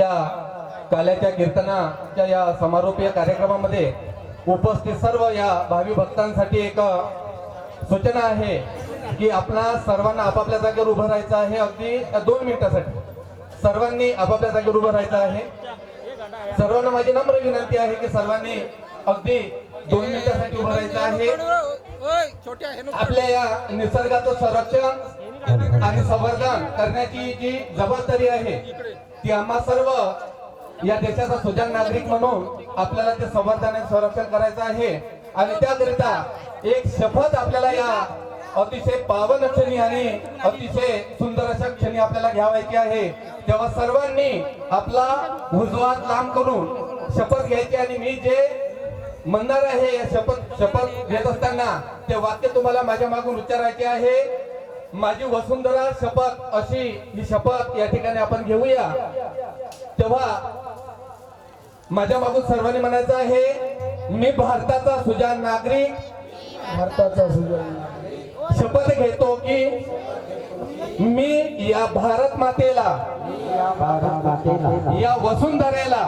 या काल्याच्या कीर्तनाच्या या समारोपीय कार्यक्रमामध्ये उपस्थित सर्व या भावी भक्तांसाठी एक सूचना आहे की आपणा सर्वांना आपापल्या जागेवर उभं राहायचं आहे अगदी दोन मिनिटासाठी. सर्वांनी आपापल्या जागेवर उभं राहायचं आहे. सर्वांना माझी नम्र विनंती आहे की सर्वांनी अगदी दोन मिनिटासाठी उभं राहायचं आहे. आपल्या या निसर्गाचं संरक्षण आणि संवर्धन करण्याची जी जबाबदारी आहे ती आम्हा सर्व या देशाचा सुजाण नागरिक म्हणून आपल्याला ते संवर्धन आणि संरक्षण करायचं आहे. आणि त्याकरिता एक शपथ आपल्याला या अतिशय पावन क्षणी आणि अतिशय सुंदर अशा क्षणी आपल्याला घ्यावायची आहे. तेव्हा सर्वांनी आपला उजवात लांब करून शपथ घ्यायची आणि मी जे म्हणणार आहे या शपथ शपथ घेत असताना ते वाक्य तुम्हाला माझ्या मागून उच्चारायचे आहे. माझी वसुंधरा शपथ अशी ही शपथ या ठिकाणी आपण घेऊया. तेव्हा माझ्या मागून सर्वांनी म्हणायचं आहे मी भारताचा सुजाण नागरिक. भारताचा सुजन शपथ घेतो की मी या भारत मातेला या वसुंधरेला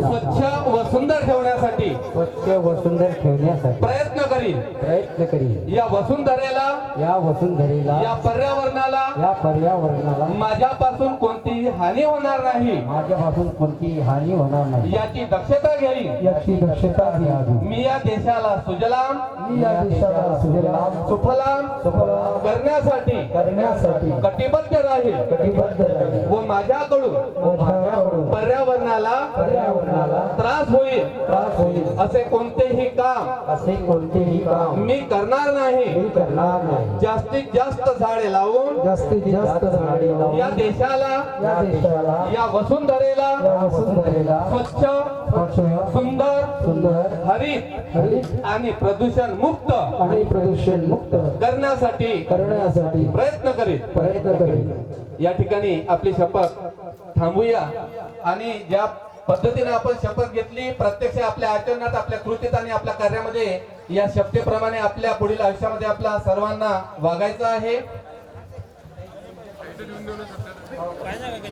स्वच्छ व सुंदर ठेवण्यासाठी स्वच्छ व सुंदर ठेवण्यासाठी प्रयत्न करीन. प्रयत्न करील या वसुंधरेला या वसुंधरेला या पर्यावरणाला या पर्यावरणाला माझ्यापासून कोणतीही हानी होणार नाही. माझ्यापासून कोणतीही हानी होणार नाही. याची दक्षता घेईन याची दक्षता घ्यावी मी या देशाला सुजलाम. मी या देशाला सुजलाम. सुफलाम. सुफलाम. करण्यासाठी करण्यासाठी कटिबद्ध राहील. व माझ्याकडून पर्यावरणाला पर्यावरणाला त्रास होईल. त्रास होईल. असे कोणतेही काम असे कोणतेही काम मी करणार नाही. मी करणार नाही. जास्तीत जास्त झाडे लावून जास्तीत जास्त झाडे या लावून देशाला या देशाला या वसुंधरेला वसुंधरेला स्वच्छ स्वच्छ सुंदर सुंदर हरित हरित आणि प्रदूषण मुक्त आणि प्रदूषण मुक्त करण्यासाठी करण्यासाठी प्रयत्न करीत प्रयत्न करेल या ठिकाणी आपली शपथ थांबूया. आणि ज्या पद्धतीने आपण शपथ घेतली प्रत्यक्ष आपल्या आचरणात आपल्या कृतीत आणि आपल्या कार्यामध्ये या शपथेप्रमाणे आपल्या पुढील आयुष्यामध्ये आपल्या सर्वांना वागायचं आहे.